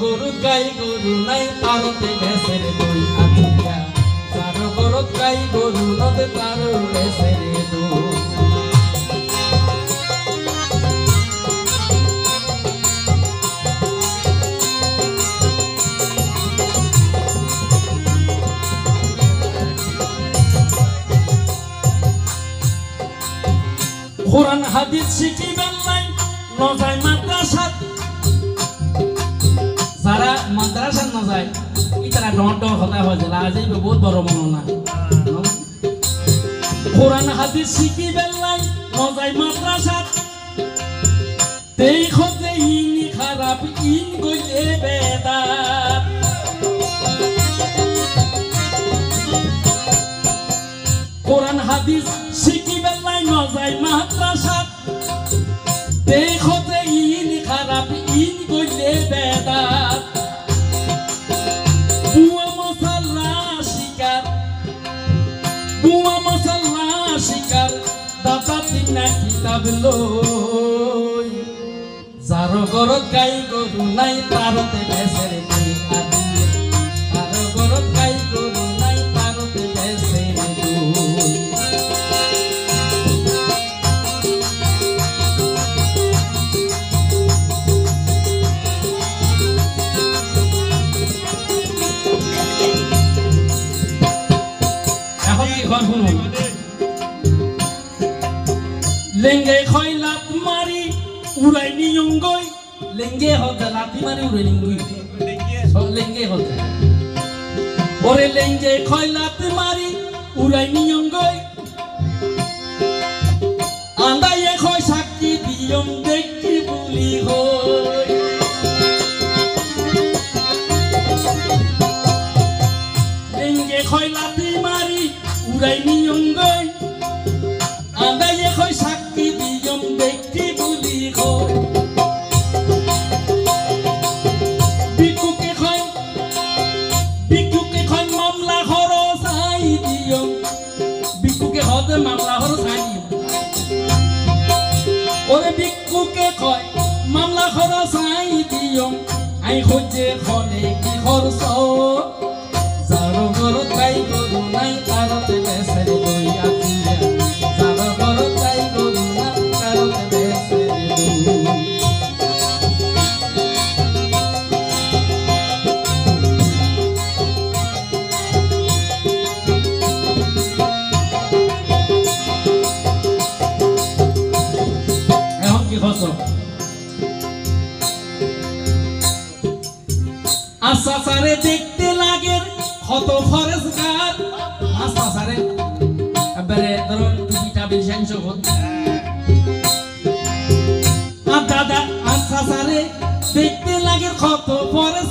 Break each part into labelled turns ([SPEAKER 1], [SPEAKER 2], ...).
[SPEAKER 1] গরু গাই গরু নাই তারতে ভেসের দই আতিয়া যার গরু গাই গরু নদে তার ভেসের দই। কোরআন হাদিস শিখিবেন নাই নজায় মাদ্রাসাত যারা মাদ্রাসাত নজায় ইতারা ডর ডর হতা হয়ে যায় আজ বহুত বড় মননা কোরআন হাদিস শিখিবেন নাই নজায় মাদ্রাসাত দেখতে ইনি খারাপ ইন গইলে বেদাত কোরআন হাদিস শিখিবেন নাই নজায় মাদ্রাসাত দেখতে তিনা কিতাব লই যার ঘরত গাই গরু নাই তারতে বেসের উড়াই নিয়ঙ্গই লেঙ্গে হতে লাতি মারি উড়াই নিয়ঙ্গই সব লেঙ্গে হতে ওরে লেঙ্গে খয় লাত মারি উড়াই নিয়ঙ্গই আন্দাইয়ে খয় সাক্ষী দিয়ম দেখি বুলি হই লেঙ্গে খয় লাতি মারি উড়াই নিয়ঙ্গই আন্দাইয়ে বিকুকে কয় মামলা খরচ আই দিও আই খোঁজে খনে কি খরচ? আশা সারে দেখতে লাগে কত খরচ গার আশা সারে। এবারে ধরুন টুপিটা বেশি আনছো আর দাদা, আশা দেখতে লাগে কত খরচ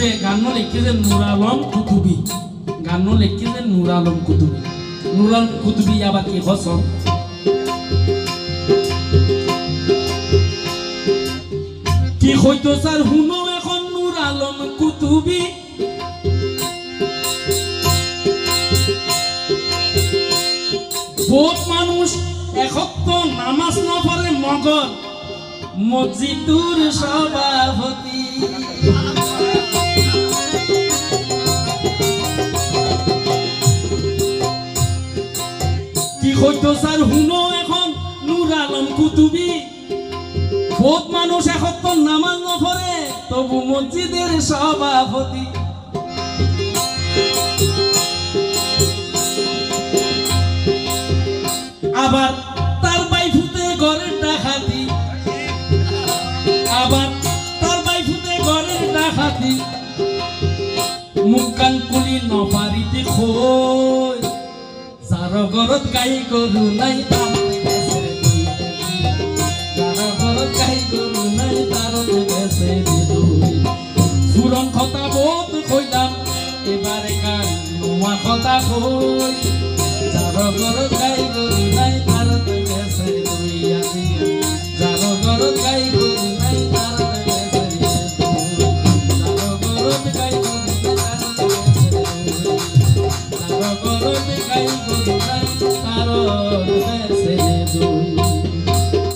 [SPEAKER 1] ইবে গান লিখেছে নুর আলম কুতুবি। গান লিখেছে নুর আলম কুতুবি। নুর আলম কুতুবি আবার কি হস? কি হইতো স্যার, হুনো এখন নুর আলম কুতুবি? বহুত মানুষ একত্র নামাজ না পড়ে মগর মসজিদুর সভাপতি। স্যার হুনো এখন নূর আলম কুতুবি। বহুত মানুষ এখন নামাজ নফরে তবু মসজিদের সভাপতি। আবার তার বাইফুতে ঘরের ডাকাতি। আবার তার বাইফুতে ঘরের ডাকাতি। মুখ কান কুলি নপারিতে তারা গরত গাই গরু নাই তার তারা গরত গাই গরু নাই তার বহুত কইলাম, এবারে গান নোয়া কথা কই। যার গরত গাই গরু নাই তার গেছে